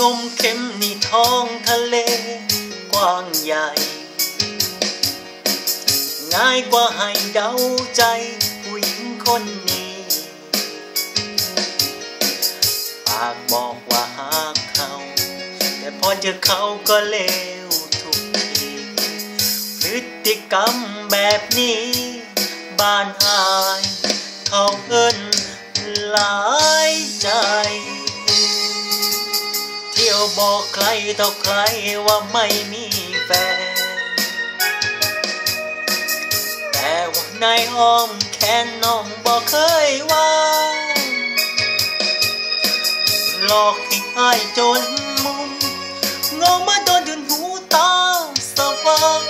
งมเข็มนี่ท้องทะเลกว้างใหญ่ ง่ายกว่าให้เดาใจผู้หญิงคนนี้ปากบอกว่าหากเขา แต่พอเจอเขาก็เลวทุกทีพฤติกรรมแบบนี้ บ้านหายเขาเอิ้นหลา บอกใครต่อใครว่าไม่มีแฟน แต่ว่าในอ้อมแขนน้องบอกเคยว่า หลอกให้อายจนมุมงงมาโดนจนหูตาสว่าง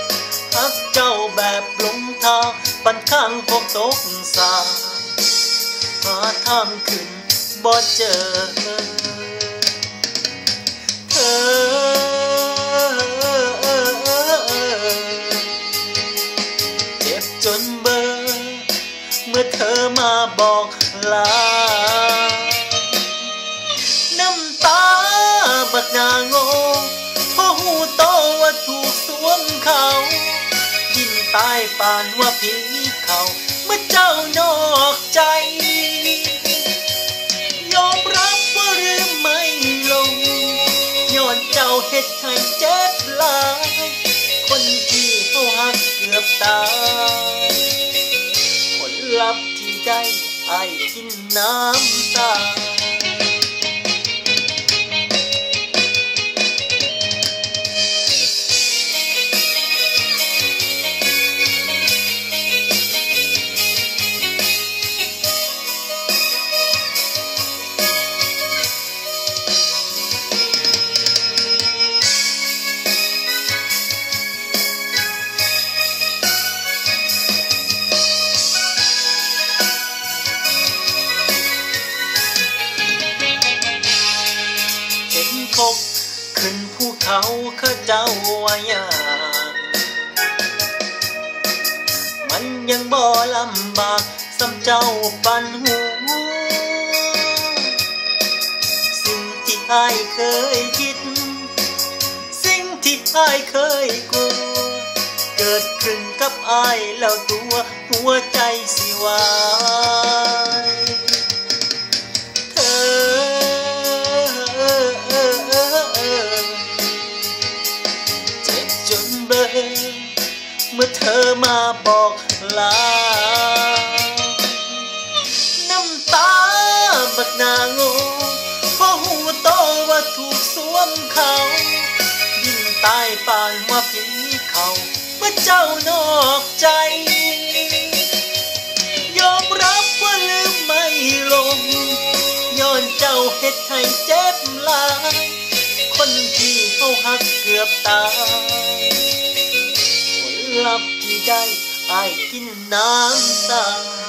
หักเจ้าแบบหลงทางปันข้างพบตกสาหาทางขึ้นบ่เจอ เจ็บจนเบอร์เมื่อเธอมาบอกลา น้ำตาบักนาโง่เพราะหูโตว่าถูกสวมเขา ยิ่งตายปานว่าผีเขา เมื่อเจ้านอกใจ ใจไอกินน้ำตา เขาเข้าเจ้าว่าอย่าง มันยังบ่ลำบากสำเจ้าปันหู สิ่งที่อายเคยคิด สิ่งที่อายเคยกลัว เกิดขึ้นกับอายแล้วตัวหัวใจสิวาย เมื่อเธอมาบอกลา น้ำตาบักนาโง่เพราะหูโตว่าถูกสวมเขา ยิ่งตายปานว่าผีเขาเมื่อเจ้านอกใจ ยอมรับว่าลืมไม่ลง ย้อนเจ้าเฮ็ดให้เจ็บลาย คนที่เขาหักเกือบตาย ลับที่ได้อายกินน้ำตา